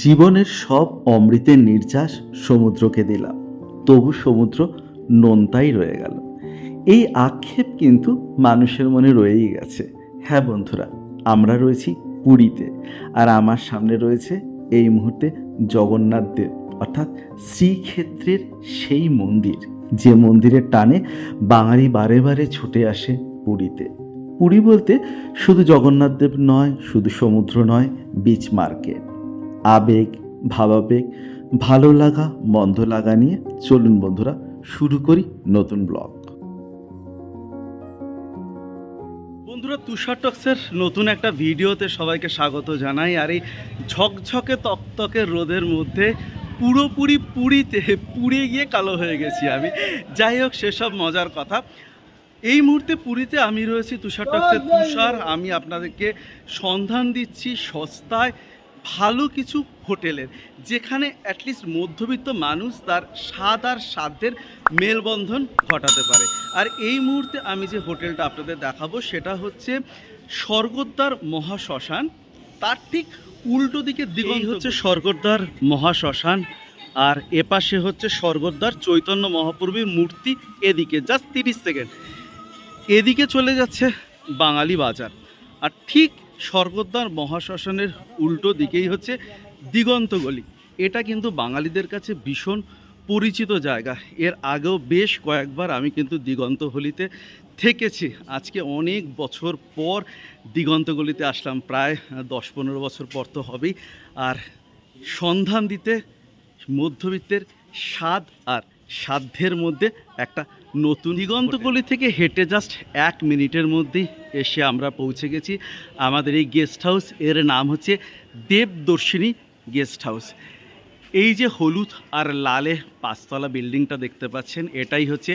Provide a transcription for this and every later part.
জীবনের সব অমৃতের নির্যাস সমুদ্রকে দিলাম। তবু সমুদ্র নোনতাই রয়ে গেল। এই আক্ষেপ কিন্তু মানুষের মনে রয়েই গেছে। হ্যাঁ বন্ধুরা, আমরা রয়েছি পুরীতে আর আমার সামনে রয়েছে এই মুহূর্তে জগন্নাথ দেব, অর্থাৎ শ্রীক্ষেত্রের সেই মন্দির, যে মন্দিরের টানে বাঙালি বারে বারে ছুটে আসে পুরীতে। পুরী বলতে শুধু জগন্নাথ দেব নয়, শুধু সমুদ্র নয় বিচ মার্কেট আবেগ, ভাবাবেগ, ভালো লাগা, মন্দ লাগা নিয়ে চলুন বন্ধুরা, শুরু করি নতুন ব্লগ। বন্ধুরা, তুষার টক্সের নতুন একটা ভিডিওতে সবাইকে স্বাগত জানাই। আর এই ঝকঝকে তকতকে রোদের মধ্যে পুরোপুরি পুরীতে, পুড়ে গিয়ে কালো হয়ে গেছি আমি। যাই হোক, সেসব মজার কথা। এই মুহূর্তে পুরীতে আমি রয়েছি তুষার টক্সের তুষার। আমি আপনাদেরকে সন্ধান দিচ্ছি সস্তায় ভালো কিছু হোটেলের যেখানে অ্যাটলিস্ট মধ্যবিত্ত মানুষ তার স্বাদ আর সাধ্যের মেলবন্ধন ঘটাতে পারে। আর এই মুহূর্তে আমি যে হোটেলটা আপনাদের দেখাবো সেটা হচ্ছে স্বর্গদ্বার মহাশ্মশান। তার ঠিক উল্টো দিকে দিকেই হচ্ছে স্বর্গদ্বার মহাশ্মশান আর এপাশে হচ্ছে স্বর্গদ্বার চৈতন্য মহাপ্রভুর মূর্তি এদিকে জাস্ট তিরিশ সেকেন্ড। এদিকে চলে যাচ্ছে বাঙালি বাজার। আর ঠিক স্বর্গদ্বার মহাশ্মশানের উল্টো দিকেই হচ্ছে দিগন্ত গলি। এটা কিন্তু বাঙালিদের কাছে ভীষণ পরিচিত জায়গা। এর আগেও বেশ কয়েকবার আমি কিন্তু দিগন্ত হলিতে থেকেছি। আজকে অনেক বছর পর দিগন্ত গলিতে আসলাম। প্রায় দশ পনেরো বছর পর তো হবেই। আর সন্ধান দিতে মধ্যবিত্তের স্বাদ আর সাধ্যের মধ্যে একটা নতুন দিগন্তগলি থেকে হেঁটে জাস্ট এক মিনিটের মধ্যেই এসে আমরা পৌঁছে গেছি। আমাদের এই গেস্ট হাউস এর নাম হচ্ছে দেবদর্শিনী গেস্ট হাউস এই যে হলুদ আর লালে পাঁচতলা বিল্ডিংটা দেখতে পাচ্ছেন এটাই হচ্ছে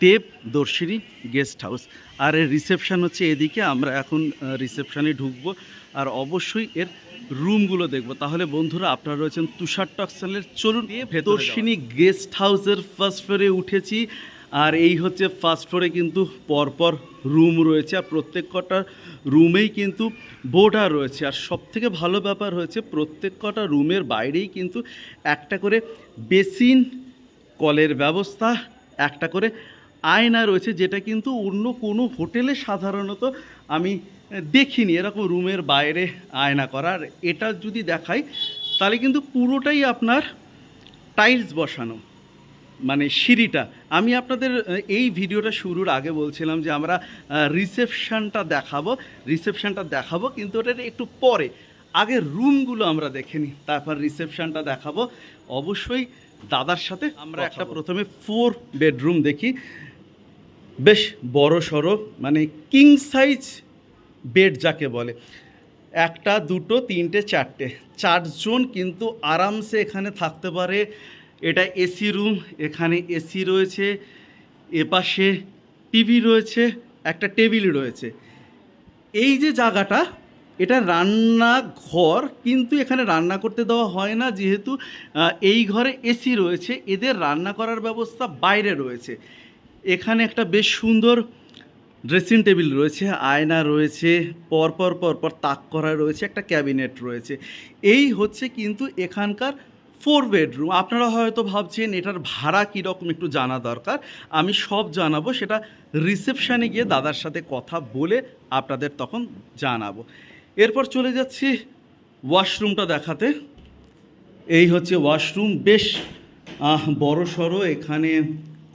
দেবদর্শিনী গেস্ট হাউস আর এর রিসেপশন হচ্ছে এদিকে আমরা এখন রিসেপশানে ঢুকবো। আর অবশ্যই এর রুমগুলো দেখব। তাহলে বন্ধুরা আপনারা রয়েছেন তুষার টক্সেলের। চলুন দর্শিনী গেস্ট হাউসের ফার্স্ট ফ্লোরে উঠেছি। আর এই হচ্ছে ফার্স্ট ফ্লোরে কিন্তু পরপর রুম রয়েছে আর প্রত্যেক কটা রুমেই কিন্তু বোর্ডার রয়েছে। আর সব থেকে ভালো ব্যাপার হয়েছে, প্রত্যেক কটা রুমের বাইরেই কিন্তু একটা করে বেসিন, কলের ব্যবস্থা, একটা করে আয়না রয়েছে যেটা কিন্তু অন্য কোনো হোটেলে সাধারণত আমি দেখিনি। এরকম রুমের বাইরে আয়না করা। আর এটা যদি দেখাই, তাহলে কিন্তু পুরোটাই আপনার টাইলস বসানো। মানে সিঁড়িটা। আমি আপনাদের এই ভিডিওটা শুরুর আগে বলছিলাম যে আমরা রিসেপশানটা দেখাবো। রিসেপশানটা দেখাবো কিন্তু ওটার একটু পরে। আগে রুমগুলো আমরা দেখে নিই তারপর রিসেপশানটা দেখাবো। অবশ্যই দাদার সাথে আমরা একটা প্রথমে ফোর বেডরুম দেখি। বেশ বড় সড়ো মানে কিং সাইজ বেড যাকে বলে। একটা দুটো তিনটে চারটে। চারজন কিন্তু আরামসে এখানে থাকতে পারে। এটা এসি রুম, এখানে এসি রয়েছে, এপাশে টিভি রয়েছে, একটা টেবিল রয়েছে। এই যে জায়গাটা, এটা রান্নাঘর, কিন্তু এখানে রান্না করতে দেওয়া হয় না, যেহেতু এই ঘরে এসি রয়েছে, এদের রান্না করার ব্যবস্থা বাইরে রয়েছে। এখানে একটা বেশ সুন্দর ড্রেসিং টেবিল রয়েছে, আয়না রয়েছে, পরপর পরপর তাক করা রয়েছে, একটা ক্যাবিনেট রয়েছে। এই হচ্ছে কিন্তু এখানকার ফোর বেডরুম আপনারা হয়তো ভাবছেন, এটার ভাড়া কীরকম একটু জানা দরকার। আমি সব জানাব, সেটা রিসেপশানে গিয়ে দাদার সাথে কথা বলে আপনাদের তখন জানাব। এরপর চলে যাচ্ছি ওয়াশরুমটা দেখাতে। এই হচ্ছে ওয়াশরুম বেশ বড় সড়ো, এখানে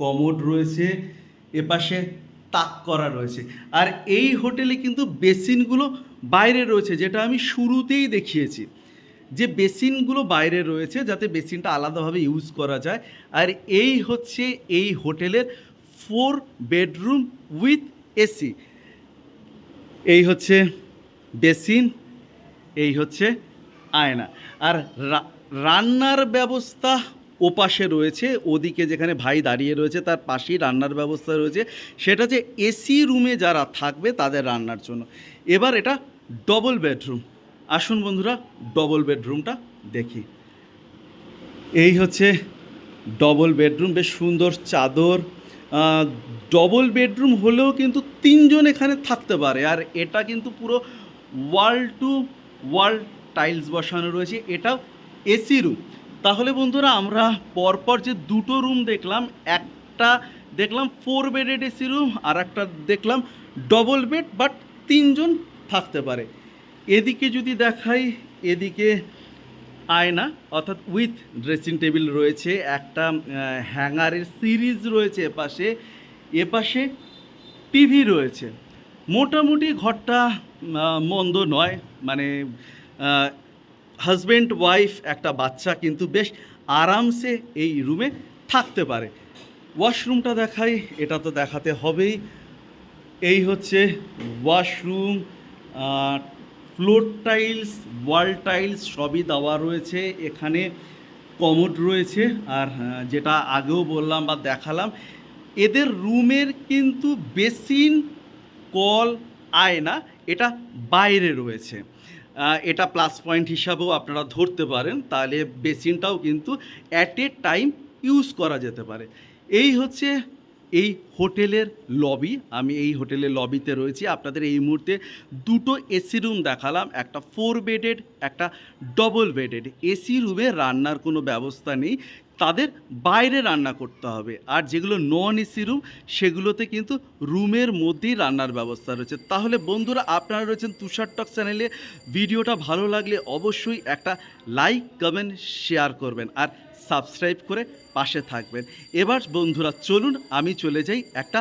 কমোড রয়েছে, এপাশে তাক করা রয়েছে। আর এই হোটেলে কিন্তু বেসিনগুলো বাইরে রয়েছে, যেটা আমি শুরুতেই দেখিয়েছি। যে বেসিনগুলো বাইরে রয়েছে যাতে বেসিনটা আলাদাভাবে ইউজ করা যায়। আর এই হচ্ছে এই হোটেলের ফোর বেডরুম উইথ এসি। এই হচ্ছে বেসিন, এই হচ্ছে আয়না। আর রান্নার ব্যবস্থা ওপাশে রয়েছে, ওদিকে যেখানে ভাই দাঁড়িয়ে রয়েছে তার পাশেই রান্নার ব্যবস্থা রয়েছে। সেটা যে এসি রুমে যারা থাকবে তাদের রান্নার জন্য। এবার এটা ডবল বেডরুম আসুন বন্ধুরা ডবল বেডরুমটা দেখি। এই হচ্ছে ডবল বেডরুম বেশ সুন্দর চাদর। ডবল বেডরুম হলেও কিন্তু তিনজন এখানে থাকতে পারে, আর এটা কিন্তু পুরো ওয়াল টু ওয়াল টাইলস বসানো রয়েছে, এটাও এসি রুম তাহলে বন্ধুরা, আমরা পরপর যে দুটো রুম দেখলাম, একটা দেখলাম ফোর বেডেড এসি রুম আর একটা দেখলাম ডবল বেড বাট তিনজন থাকতে পারে। এদিকে যদি দেখাই, এদিকে আয়না, অর্থাৎ উইথ ড্রেসিং টেবিল রয়েছে, একটা হ্যাঙ্গারের সিরিজ রয়েছে এপাশে এপাশে টিভি রয়েছে। মোটামুটি ঘরটা মন্দ নয় মানে হাজব্যান্ড ওয়াইফ একটা বাচ্চা কিন্তু বেশ আরামসে এই রুমে থাকতে পারে। ওয়াশরুমটা দেখাই, এটা তো দেখাতে হবেই। এই হচ্ছে washroom floor tiles, wall tiles সবই দেওয়া রয়েছে। এখানে কমোড রয়েছে আর যেটা আগেও বললাম বা দেখালাম। এদের রুমের কিন্তু বেসিন, কল, আয়না, এটা বাইরে রয়েছে। এটা প্লাস পয়েন্ট হিসাবেও আপনারা ধরতে পারেন। তাহলে বেসিনটাও কিন্তু অ্যাট এ টাইম ইউজ করা যেতে পারে। এই হচ্ছে এই হোটেলের লবি, আমি এই হোটেলের লবিতে রয়েছি। আপনাদের এই মুহূর্তে দুটো এসি রুম দেখালাম, একটা ফোর বেডেড একটা ডবল বেডেড এসি রুমে রান্নার কোনো ব্যবস্থা নেই। তাদের বাইরে রান্না করতে হবে। আর যেগুলো নন এসি রুম সেগুলোতে কিন্তু রুমের মধ্যেই রান্নার ব্যবস্থা রয়েছে। তাহলে বন্ধুরা, আপনারা রয়েছেন তুষার টক চ্যানেলে। ভিডিওটা ভালো লাগলে অবশ্যই একটা লাইক কমেন্ট শেয়ার করবেন। আর সাবস্ক্রাইব করে পাশে থাকবেন। এবার বন্ধুরা, চলুন আমি চলে যাই একটা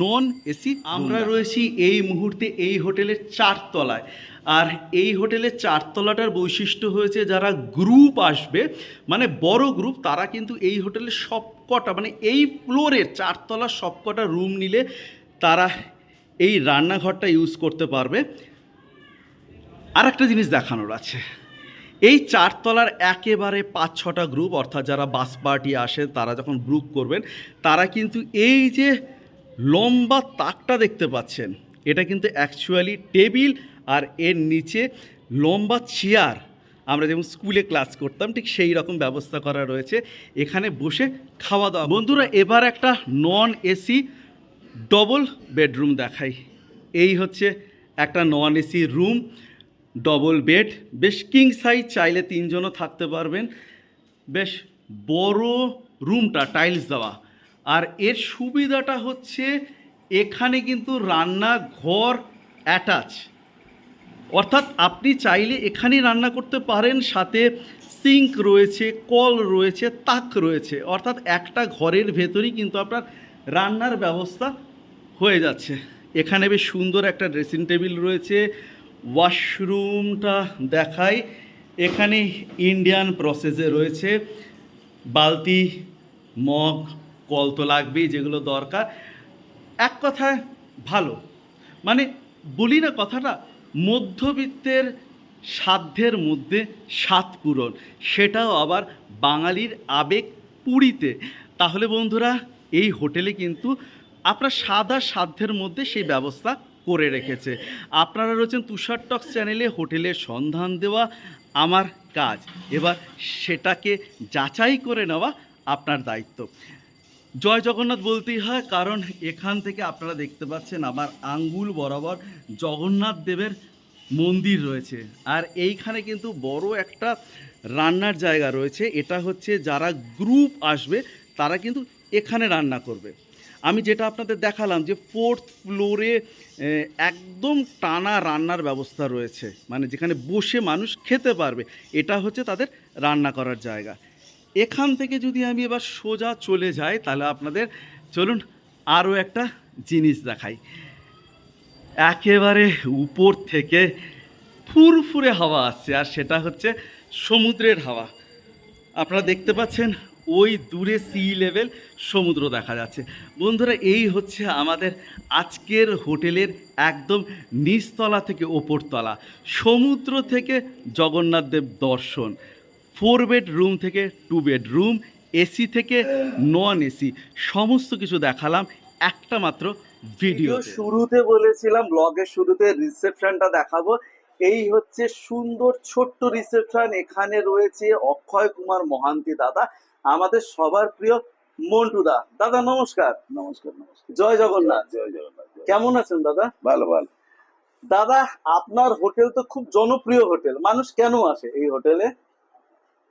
নন এসি আমরা রয়েছি এই মুহূর্তে এই হোটেলের চারতলায়। আর এই হোটেলের চারতলাটার বৈশিষ্ট্য হয়েছে যারা গ্রুপ আসবে মানে বড় গ্রুপ তারা কিন্তু এই হোটেলের সবকটা মানে এই ফ্লোরের চারতলার সবকটা রুম নিলে তারা এই রান্নাঘরটা ইউজ করতে পারবে। আর একটা জিনিস দেখানোর আছে। এই চারতলার একেবারে পাঁচ ছটা গ্রুপ অর্থাৎ যারা বাস পার্টি আসে, তারা যখন গ্রুপ করবেন, তারা কিন্তু এই যে লম্বা তাকটা দেখতে পাচ্ছেন, এটা কিন্তু অ্যাকচুয়ালি টেবিল আর এর নিচে লম্বা চেয়ার আমরা যেমন স্কুলে ক্লাস করতাম, ঠিক সেই রকম ব্যবস্থা করা রয়েছে। এখানে বসে খাওয়া দাওয়া। বন্ধুরা, এবার একটা নন এসি ডবল বেডরুম দেখাই। এই হচ্ছে একটা non AC room double bed বেশ কিং সাইজ চাইলে তিনজনও থাকতে পারবেন। বেশ বড় রুমটা টাইলস দেওয়া। আর এর সুবিধাটা হচ্ছে, এখানে কিন্তু রান্না ঘর অ্যাটাচ অর্থাৎ আপনি চাইলে এখানেই রান্না করতে পারেন, সাথে সিঙ্ক রয়েছে, কল রয়েছে, তাক রয়েছে। অর্থাৎ একটা ঘরের ভেতরেই কিন্তু আপনার রান্নার ব্যবস্থা হয়ে যাচ্ছে। এখানে বেশ সুন্দর একটা ড্রেসিং টেবিল রয়েছে ওয়াশরুমটা দেখাই। এখানে ইন্ডিয়ান প্রসেসে রয়েছে। বালতি, মগ, কল তো লাগবেই, যেগুলো দরকার। এক কথায় ভালো মানে বলি না কথাটা, মধ্যবিত্তের সাধ্যের মধ্যে সাত পূরণ। সেটাও আবার বাঙালির আবেগ পুরীতে। তাহলে বন্ধুরা, এই হোটেলে কিন্তু আপনার সাদা সাধ্যের মধ্যে সেই ব্যবস্থা করে রেখেছে। আপনারা রয়েছেন তুষার টক্স চ্যানেলে হোটেলের সন্ধান দেওয়া আমার কাজ। এবার সেটাকে যাচাই করে নেওয়া আপনার দায়িত্ব। জয় জগন্নাথ বলতেই হয়, কারণ এখান থেকে আপনারা দেখতে পাচ্ছেন আমার আঙ্গুল বরাবর জগন্নাথ দেবের মন্দির রয়েছে। আর এইখানে কিন্তু বড় একটা রান্নার জায়গা রয়েছে। এটা হচ্ছে যারা গ্রুপ আসবে, তারা কিন্তু এখানে রান্না করবে। আমি যেটা আপনাদের দেখালাম যে ফোর্থ ফ্লোরে একদম টানা রান্নার ব্যবস্থা রয়েছে। মানে যেখানে বসে মানুষ খেতে পারবে। এটা হচ্ছে তাদের রান্না করার জায়গা। এখান থেকে যদি আমি এবার সোজা চলে যাই, তাহলে আপনাদের চলুন আরও একটা জিনিস দেখাই। একেবারে উপর থেকে ফুরফুরে হাওয়া আসছে, আর সেটা হচ্ছে সমুদ্রের হাওয়া। আপনারা দেখতে পাচ্ছেন ওই দূরে সি লেভেল সমুদ্র দেখা যাচ্ছে। বন্ধুরা এই হচ্ছে আমাদের আজকের হোটেলের একদম নিচতলা থেকে ওপরতলা সমুদ্র থেকে জগন্নাথ দেব দর্শন ফোর বেড রুম থেকে টু বেড রুম এসি থেকে নন এসি সমস্ত কিছু দেখালাম একটা মাত্র ভিডিও শুরুতে বলেছিলাম ব্লগের শুরুতে রিসেপশনটা দেখাবো। এই হচ্ছে সুন্দর ছোট্ট রিসেপশন এখানে রয়েছে অক্ষয় কুমার মহান্তি দাদা। আমাদের সবার প্রিয় মন্টু দা। দাদা নমস্কার। নমস্কার নমস্কার। জয় জগন্নাথ। জয় জগন্নাথ কেমন আছেন দাদা? ভালো ভালো। দাদা আপনার হোটেল তো খুব জনপ্রিয় হোটেল। মানুষ কেন আসে এই হোটেলে?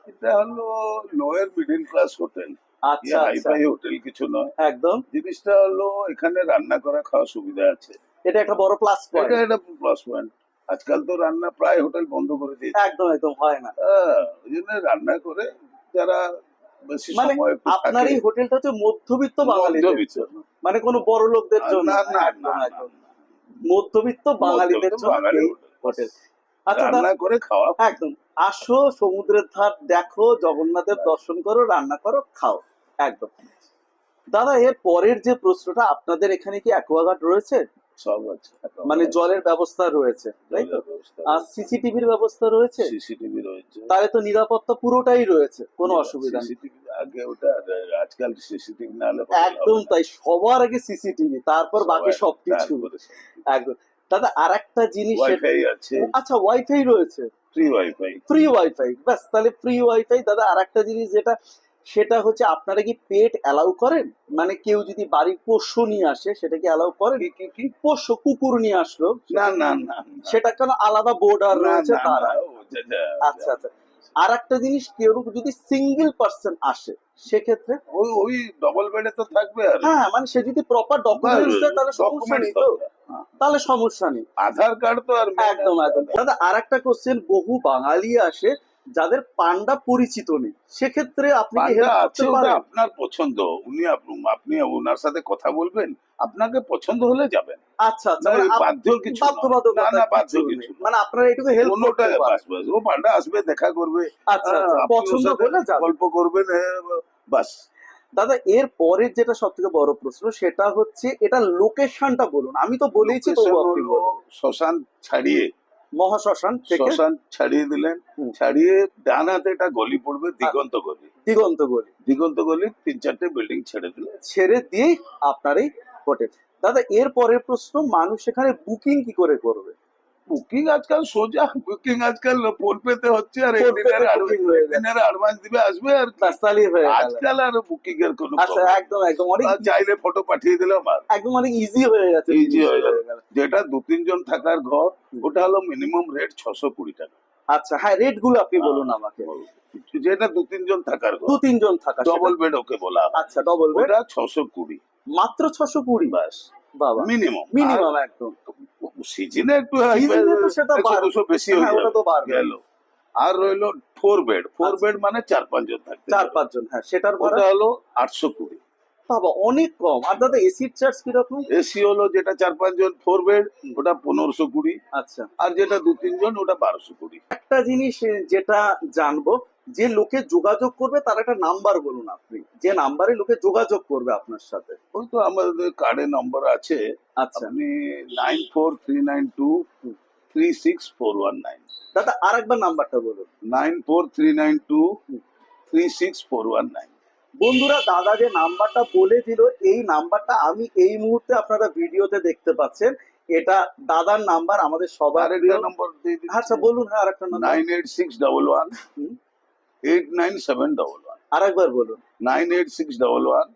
এটা হলো লোয়ার মিডিল ক্লাস হোটেল। আচ্ছা আচ্ছা। হোটেল কিছু নয়। একদম। জিনিসটা হলো এখানে রান্না করা খাওয়া সুবিধা আছে। এটা একটা বড় প্লাস এটা একটা প্লাস পয়েন্ট আজকাল তো রান্না প্রায় হোটেল বন্ধ করে দিয়েছে। একদম একদম হয় না। হ্যাঁ, ওই জন্য রান্না করে যারা মানে আপনার এই হোটেলটা হচ্ছে মধ্যবিত্ত বাঙালিদের মানে কোনো বড় লোকদের জন্য। না না মধ্যবিত্ত বাঙালিদের জন্য। হোটেল। আচ্ছা রান্না করে খাওয়া। একদম। আসো সমুদ্রের ধার দেখো জগন্নাথের দর্শন করো রান্না করো খাও। একদম। দাদা এর পরের যে প্রশ্নটা আপনাদের এখানে কি অ্যাকোয়াগার্ড রয়েছে? সব আছে। মানে জলের ব্যবস্থা রয়েছে তাই তো? আর সিসিটিভির ব্যবস্থা রয়েছে? সিসিটিভি রয়েছে। তাহলে তো নিরাপত্তা পুরোটাই রয়েছে কোনো অসুবিধা নেই। আগে ওটা আজকাল সিসিটিভি না হলে একদম তাই সবার আগে সিসিটিভি তারপর বাকি সবকিছু একদম। দাদা আর একটা জিনিস আচ্ছা ওয়াইফাই রয়েছে। ফ্রি ওয়াইফাই ফ্রি ওয়াইফাই ব্যাস তাহলে ফ্রি ওয়াইফাই দাদা আর একটা জিনিস যেটা সেটা হচ্ছে আপনারা কি পেট অ্যালাউ করেন? মানে কেউ যদি বাড়ির পোষ্য নিয়ে আসে সেটা কি অ্যালাউ করেন? কি পোষ্য কুকুর নিয়ে আসলো? না না না। সেটা কেন আলাদা বোর্ডার রয়েছে তারা? ও যা, যা, আচ্ছা। আচ্ছা আর একটা জিনিস কেউ যদি সিঙ্গেল পার্সন আসে সেক্ষেত্রে? ওই ওই ডবল বেডে তো থাকবে আর হ্যাঁ মানে সে যদি প্রপার ডকুমেন্টস দেয় তাহলে সমস্যা নেই তো। তাহলে সমস্যা নেই। আধার কার্ড তো আর একদম একদম। দাদা আর একটা কোশ্চেন বহু বাঙালি আসে যাদের পান্ডা পরিচিত নেই সেক্ষেত্রে আপনি আপনার পছন্দ। উনি আপ- আপনি ওনার সাথে কথা বলবেন আপনাকে পছন্দ হলে যাবেন। আচ্ছা আচ্ছা মানে এই কিছু না, না, বাধ্য কিছু কিছু নেই। নয়। মানে আপনারা এটুকু হেল্প করতে ও পান্ডা আসবে দেখা করবে। আচ্ছা আচ্ছা হ্যাঁ, পছন্দ হলে গল্প করবেন হ্যাঁ, বাস। দাদা এর পরের যেটা সব থেকে বড় প্রশ্ন সেটা হচ্ছে এটা লোকেশনটা বলুন। আমি তো বলুন। শ্মশান ছাড়িয়ে। মহাশ্মশান শ্মশান ছাড়িয়ে দিলেন। ছাড়িয়ে ডান হাতে একটা গলি পড়বে দিগন্ত গলি। দিগন্ত গলি। দিগন্ত গলি তিন চারটে বিল্ডিং ছেড়ে দিলে। ছেড়ে দিয়েই আপনারই হোটেল দাদা এর পরের প্রশ্ন মানুষ এখানে বুকিং কি করে করবে? বুকিং আজকাল সোজা বুকিং আজকাল ফোন পেতে হচ্ছে আর হয়ে অ্যাডভান্স দিবে আসবে আর। হয়ে আজকাল আর বুকিং এর কোনো আচ্ছা একদম একদম। অনেক চাইলে ফটো পাঠিয়ে আর একদম অনেক ইজি হয়ে গেছে। Easy হয়ে গেল। গেল। যেটা দু তিনজন থাকার ঘর ওটা হলো মিনিমাম রেট ছশো কুড়ি টাকা। আচ্ছা হ্যাঁ রেটগুলো আপনি বলুন আমাকে। যেটা দু তিনজন থাকার দু তিনজন থাকা ডবল বেড ওকে বলা আচ্ছা ডবল বেড ওটা ছশো কুড়ি। মাত্র ছশো কুড়ি? বাস। বাবা। মিনিমাম মিনিমাম একদম। সিজনে একটু একশো দুশো বেশি হয়ে হ্যাঁ গেল। আর রইল ফোর বেড ফোর। বেড মানে চার পাঁচজন থাকতে চার। পাঁচজন হ্যাঁ সেটার ভাড়া হলো আটশো কুড়ি। বাবা অনেক কম। আর দাদা এসির চার্জ কীরকম? এসি হলো যেটা চার পাঁচজন ফোর বেড ওটা পনেরোশো কুড়ি। আচ্ছা। আর যেটা দু তিনজন ওটা বারোশো কুড়ি। একটা জিনিস যেটা জানব যে লোকে যোগাযোগ করবে তার একটা নাম্বার বলুন আপনি। যে নাম্বারে লোকে যোগাযোগ করবে আপনার সাথে। ওই তো আমাদের কার্ডে নম্বর আছে। আচ্ছা। আপনি nine four three nine two three six four one nine দাদা আর একবার নাম্বারটা বলুন। Nine four three nine two three six four one nine বন্ধুরা দাদা যে নাম্বারটা বলে দিল এই নাম্বারটা আমি এই মুহূর্তে আপনারা ভিডিওতে দেখতে পাচ্ছেন। এটা দাদার নাম্বার আমাদের সবার আরেকটা নম্বর দিয়ে আচ্ছা বলুন হ্যাঁ আরেকটা number nine eight six double one. Eight nine seven double one আরেকবার বলুন। Nine eight six double one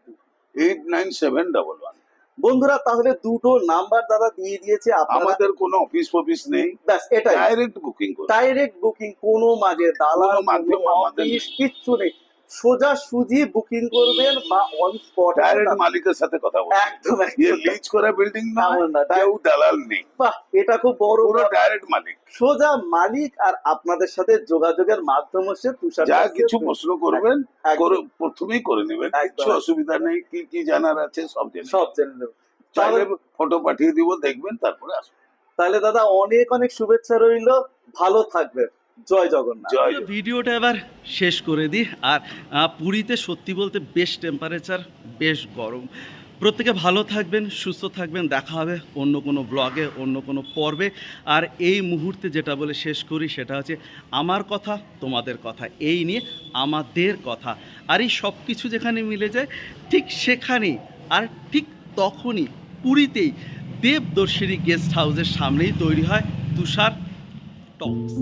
eight nine seven double one বন্ধুরা তাহলে দুটো নাম্বার দাদা দিয়ে দিয়েছে আমাদের কোনো অফিস ফফিস নেই। ব্যাস এটা ডাইরেক্ট বুকিং ডাইরেক্ট বুকিং কোনো মাঝে দালাল মাধ্যমে আমাদের কিচ্ছু নেই। সোজা সুজি বুকিং করবেন বা অন স্পট ডাইরেক্ট মালিকের সাথে কথা বলব একদম একদম। লিজ করা বিল্ডিং না কেউ দালাল নেই। বাহ, এটা খুব বড় পুরো ডাইরেক্ট মালিক। সোজা মালিক আর আপনাদের সাথে যোগাযোগের মাধ্যম হচ্ছে তুষার যা কিছু প্রশ্ন করবেন করে প্রথমেই করে নেবেন। কিছু অসুবিধা নেই কি কি জানার আছে সব জেনে সব জেনে নেব। তাহলে- ফটো পাঠিয়ে দিব দেখবেন তারপরে আসবেন। তাহলে দাদা অনেক অনেক শুভেচ্ছা রইল। ভালো থাকবেন। জয় জগন্নাথ। জয় ভিডিওটা এবার শেষ করে দিই। আর পুরীতে সত্যি বলতে বেশ টেম্পারেচার বেশ গরম। প্রত্যেকে ভালো থাকবেন সুস্থ থাকবেন। দেখা হবে অন্য কোনো ব্লগে অন্য কোনো পর্বে। আর এই মুহূর্তে যেটা বলে শেষ করি সেটা হচ্ছে আমার কথা তোমাদের কথা। এই নিয়ে আমাদের কথা। আর এই সব কিছু যেখানে মিলে যায় ঠিক সেখানেই। আর ঠিক তখনই পুরীতেই দেবদর্শিনী গেস্ট হাউসের সামনেই তৈরি হয় তুষার টপস